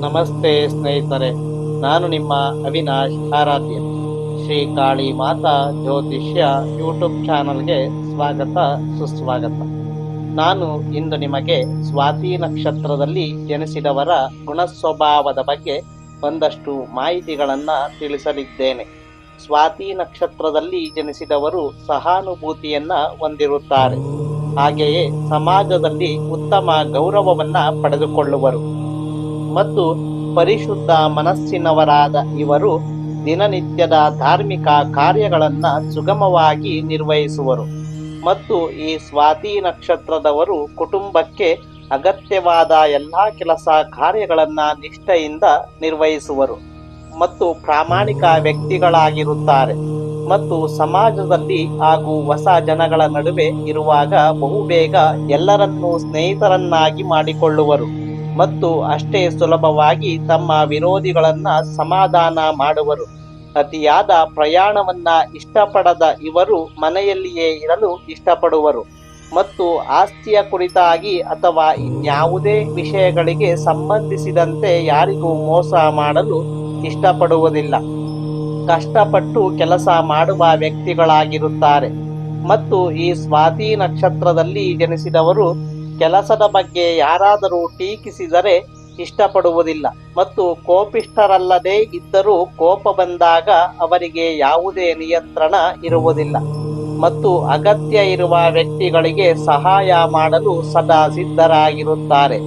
ನಮಸ್ತೆ ಸ್ನೇಹಿತರೆ, ನಾನು ನಿಮ್ಮ ಅವಿನಾಶ್ ಆರಾಧ್ಯ ಶ್ರೀ ಕಾಳಿ ಮಾತಾ ಜ್ಯೋತಿಷ್ಯ ಯೂಟ್ಯೂಬ್ ಚಾನಲ್ಗೆ ಸ್ವಾಗತ, ಸುಸ್ವಾಗತ. ನಾನು ಇಂದು ನಿಮಗೆ ಸ್ವಾತಿ ನಕ್ಷತ್ರದಲ್ಲಿ ಜನಿಸಿದವರ ಗುಣ ಸ್ವಭಾವದ ಬಗ್ಗೆ ಒಂದಷ್ಟು ಮಾಹಿತಿಗಳನ್ನು ತಿಳಿಸಲಿದ್ದೇನೆ. ಸ್ವಾತಿ ನಕ್ಷತ್ರದಲ್ಲಿ ಜನಿಸಿದವರು ಸಹಾನುಭೂತಿಯನ್ನ ಹೊಂದಿರುತ್ತಾರೆ. ಹಾಗೆಯೇ ಸಮಾಜದಲ್ಲಿ ಉತ್ತಮ ಗೌರವವನ್ನ ಪಡೆದುಕೊಳ್ಳುವರು. ಮತ್ತು ಪರಿಶುದ್ಧ ಮನಸ್ಸಿನವರಾದ ಇವರು ದಿನನಿತ್ಯದ ಧಾರ್ಮಿಕ ಕಾರ್ಯಗಳನ್ನು ಸುಗಮವಾಗಿ ನಿರ್ವಹಿಸುವರು. ಮತ್ತು ಈ ಸ್ವಾತಿ ನಕ್ಷತ್ರದವರು ಕುಟುಂಬಕ್ಕೆ ಅಗತ್ಯವಾದ ಎಲ್ಲ ಕೆಲಸ ಕಾರ್ಯಗಳನ್ನು ನಿಷ್ಠೆಯಿಂದ ನಿರ್ವಹಿಸುವರು. ಮತ್ತು ಪ್ರಾಮಾಣಿಕ ವ್ಯಕ್ತಿಗಳಾಗಿರುತ್ತಾರೆ. ಮತ್ತು ಸಮಾಜದಲ್ಲಿ ಹಾಗೂ ಹೊಸ ಜನಗಳ ನಡುವೆ ಇರುವಾಗ ಬಹುಬೇಗ ಎಲ್ಲರನ್ನೂ ಸ್ನೇಹಿತರನ್ನಾಗಿ ಮಾಡಿಕೊಳ್ಳುವರು. ಮತ್ತು ಅಷ್ಟೇ ಸುಲಭವಾಗಿ ತಮ್ಮ ವಿರೋಧಿಗಳನ್ನ ಸಮಾಧಾನ ಮಾಡುವರು. ಅತಿಯಾದ ಪ್ರಯಾಣವನ್ನ ಇಷ್ಟಪಡದ ಇವರು ಮನೆಯಲ್ಲಿಯೇ ಇರಲು ಇಷ್ಟಪಡುವರು. ಮತ್ತು ಆಸ್ತಿಯ ಕುರಿತಾಗಿ ಅಥವಾ ಇನ್ಯಾವುದೇ ವಿಷಯಗಳಿಗೆ ಸಂಬಂಧಿಸಿದಂತೆ ಯಾರಿಗೂ ಮೋಸ ಮಾಡಲು ಇಷ್ಟಪಡುವುದಿಲ್ಲ. ಕಷ್ಟಪಟ್ಟು ಕೆಲಸ ಮಾಡುವ ವ್ಯಕ್ತಿಗಳಾಗಿರುತ್ತಾರೆ. ಮತ್ತು ಈ ಸ್ವಾತಿ ನಕ್ಷತ್ರದಲ್ಲಿ ಜನಿಸಿದವರು ಕೆಲಸದ ಬಗ್ಗೆ ಯಾರಾದರೂ ಟೀಕಿಸಿದರೆ ಇಷ್ಟಪಡುವುದಿಲ್ಲ ಮತ್ತು ಕೋಪಿಷ್ಠರಲ್ಲದೆ ಇದ್ದರೂ ಕೋಪ ಬಂದಾಗ ಅವರಿಗೆ ಯಾವುದೇ ನಿಯಂತ್ರಣ ಇರುವುದಿಲ್ಲ. ಮತ್ತು ಅಗತ್ಯ ಇರುವ ವ್ಯಕ್ತಿಗಳಿಗೆ ಸಹಾಯ ಮಾಡಲು ಸದಾ ಸಿದ್ಧರಾಗಿರುತ್ತಾರೆ.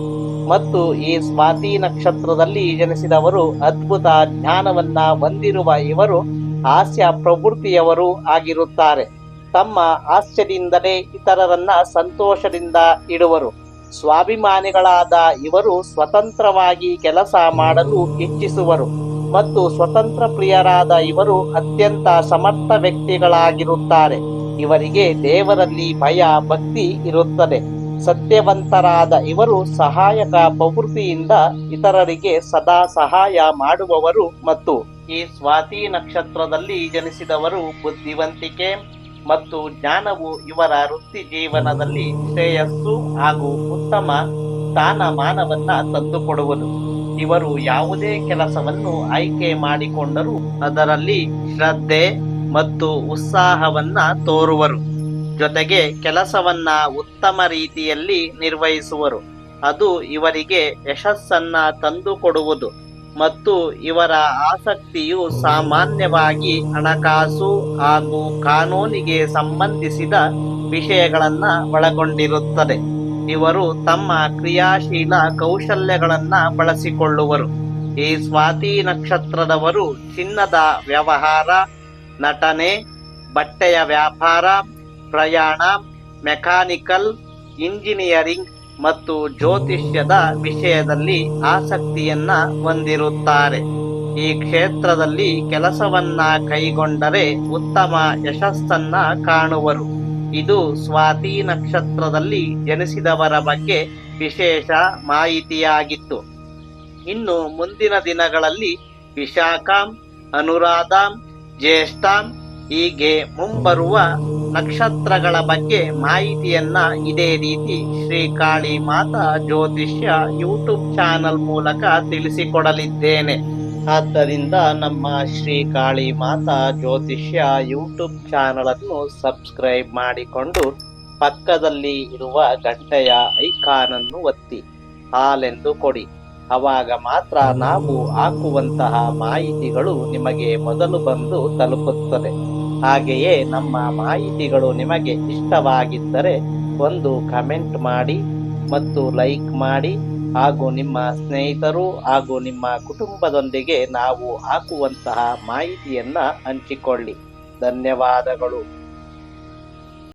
ಮತ್ತು ಈ ಸ್ವಾತಿ ನಕ್ಷತ್ರದಲ್ಲಿ ಜನಿಸಿದವರು ಅದ್ಭುತ ಜ್ಞಾನವನ್ನ ಹೊಂದಿರುವ ಇವರು ಹಾಸ್ಯ ಪ್ರವೃತ್ತಿಯವರು ಆಗಿರುತ್ತಾರೆ. ತಮ್ಮ ಹಾಸ್ಯದಿಂದಲೇ ಇತರರನ್ನ ಸಂತೋಷದಿಂದ ಇಡುವರು. ಸ್ವಾಭಿಮಾನಿಗಳಾದ ಇವರು ಸ್ವತಂತ್ರವಾಗಿ ಕೆಲಸ ಮಾಡಲು ಇಚ್ಛಿಸುವರು ಮತ್ತು ಸ್ವತಂತ್ರ ಪ್ರಿಯರಾದ ಇವರು ಅತ್ಯಂತ ಸಮರ್ಥ ವ್ಯಕ್ತಿಗಳಾಗಿರುತ್ತಾರೆ. ಇವರಿಗೆ ದೇವರಲ್ಲಿ ಭಯ, ಭಕ್ತಿ ಇರುತ್ತದೆ. ಸತ್ಯವಂತರಾದ ಇವರು ಸಹಾಯಕ ಪ್ರವೃತ್ತಿಯಿಂದ ಇತರರಿಗೆ ಸದಾ ಸಹಾಯ ಮಾಡುವವರು ಮತ್ತು ಈ ಸ್ವಾತಿ ನಕ್ಷತ್ರದಲ್ಲಿ ಜನಿಸಿದವರು ಬುದ್ಧಿವಂತಿಕೆ ಮತ್ತು ಜ್ಞಾನವು ಇವರ ವೃತ್ತಿ ಜೀವನದಲ್ಲಿ ಶ್ರೇಯಸ್ಸು ಹಾಗೂ ಉತ್ತಮ ಸ್ಥಾನಮಾನವನ್ನ ತಂದುಕೊಡುವುದು ಇವರು ಯಾವುದೇ ಕೆಲಸವನ್ನು ಆಯ್ಕೆ ಮಾಡಿಕೊಂಡರೂ ಅದರಲ್ಲಿ ಶ್ರದ್ಧೆ ಮತ್ತು ಉತ್ಸಾಹವನ್ನ ತೋರುವರು. ಜೊತೆಗೆ ಕೆಲಸವನ್ನ ಉತ್ತಮ ರೀತಿಯಲ್ಲಿ ನಿರ್ವಹಿಸುವರು. ಅದು ಇವರಿಗೆ ಯಶಸ್ಸನ್ನ ತಂದುಕೊಡುವುದು. ಮತ್ತು ಇವರ ಆಸಕ್ತಿಯು ಸಾಮಾನ್ಯವಾಗಿ ಹಣಕಾಸು ಹಾಗೂ ಕಾನೂನಿಗೆ ಸಂಬಂಧಿಸಿದ ವಿಷಯಗಳನ್ನು ಒಳಗೊಂಡಿರುತ್ತದೆ. ಇವರು ತಮ್ಮ ಕ್ರಿಯಾಶೀಲ ಕೌಶಲ್ಯಗಳನ್ನು ಬಳಸಿಕೊಳ್ಳುವರು. ಈ ಸ್ವಾತಿ ನಕ್ಷತ್ರದವರು ಚಿನ್ನದ ವ್ಯವಹಾರ, ನಟನೆ, ಬಟ್ಟೆಯ ವ್ಯಾಪಾರ, ಪ್ರಯಾಣ, ಮೆಕ್ಯಾನಿಕಲ್, ಇಂಜಿನಿಯರಿಂಗ್ ಮತ್ತು ಜ್ಯೋತಿಷ್ಯದ ವಿಷಯದಲ್ಲಿ ಆಸಕ್ತಿಯನ್ನ ಹೊಂದಿರುತ್ತಾರೆ. ಈ ಕ್ಷೇತ್ರದಲ್ಲಿ ಕೆಲಸವನ್ನ ಕೈಗೊಂಡರೆ ಉತ್ತಮ ಯಶಸ್ಸನ್ನ ಕಾಣುವರು. ಇದು ಸ್ವಾತಿ ನಕ್ಷತ್ರದಲ್ಲಿ ಜನಿಸಿದವರ ಬಗ್ಗೆ ವಿಶೇಷ ಮಾಹಿತಿಯಾಗಿತ್ತು. ಇನ್ನು ಮುಂದಿನ ದಿನಗಳಲ್ಲಿ ವಿಶಾಖಾಂ, ಅನುರಾಧಾಂ, ಜ್ಯೇಷ್ಠ ಹೀಗೆ ಮುಂಬರುವ ನಕ್ಷತ್ರಗಳ ಬಗ್ಗೆ ಮಾಹಿತಿಯನ್ನ ಇದೇ ರೀತಿ ಶ್ರೀ ಕಾಳಿ ಮಾತಾ ಜ್ಯೋತಿಷ್ಯ ಯೂಟ್ಯೂಬ್ ಚಾನಲ್ ಮೂಲಕ ತಿಳಿಸಿಕೊಡಲಿದ್ದೇನೆ. ಆದ್ದರಿಂದ ನಮ್ಮ ಶ್ರೀ ಕಾಳಿ ಮಾತಾ ಜ್ಯೋತಿಷ್ಯ ಯೂಟ್ಯೂಬ್ ಚಾನಲ್ ಅನ್ನು ಸಬ್ಸ್ಕ್ರೈಬ್ ಮಾಡಿಕೊಂಡು ಪಕ್ಕದಲ್ಲಿ ಇರುವ ಗಂಟೆಯ ಐಕಾನ್ ಅನ್ನು ಒತ್ತಿ, ಹಾಲೆಂದು ಕೊಡಿ. ಅವಾಗ ಮಾತ್ರ ನಾವು ಹಾಕುವಂತಹ ಮಾಹಿತಿಗಳು ನಿಮಗೆ ಮೊದಲು ಬಂದು ತಲುಪುತ್ತದೆ. ಹಾಗೆಯೇ ನಮ್ಮ ಮಾಹಿತಿಗಳು ನಿಮಗೆ ಇಷ್ಟವಾಗಿದ್ದರೆ ಒಂದು ಕಮೆಂಟ್ ಮಾಡಿ ಮತ್ತು ಲೈಕ್ ಮಾಡಿ. ಹಾಗೂ ನಿಮ್ಮ ಸ್ನೇಹಿತರು ಹಾಗೂ ನಿಮ್ಮ ಕುಟುಂಬದೊಂದಿಗೆ ನಾವು ಹಾಕುವಂತಹ ಮಾಹಿತಿಯನ್ನು ಹಂಚಿಕೊಳ್ಳಿ. ಧನ್ಯವಾದಗಳು.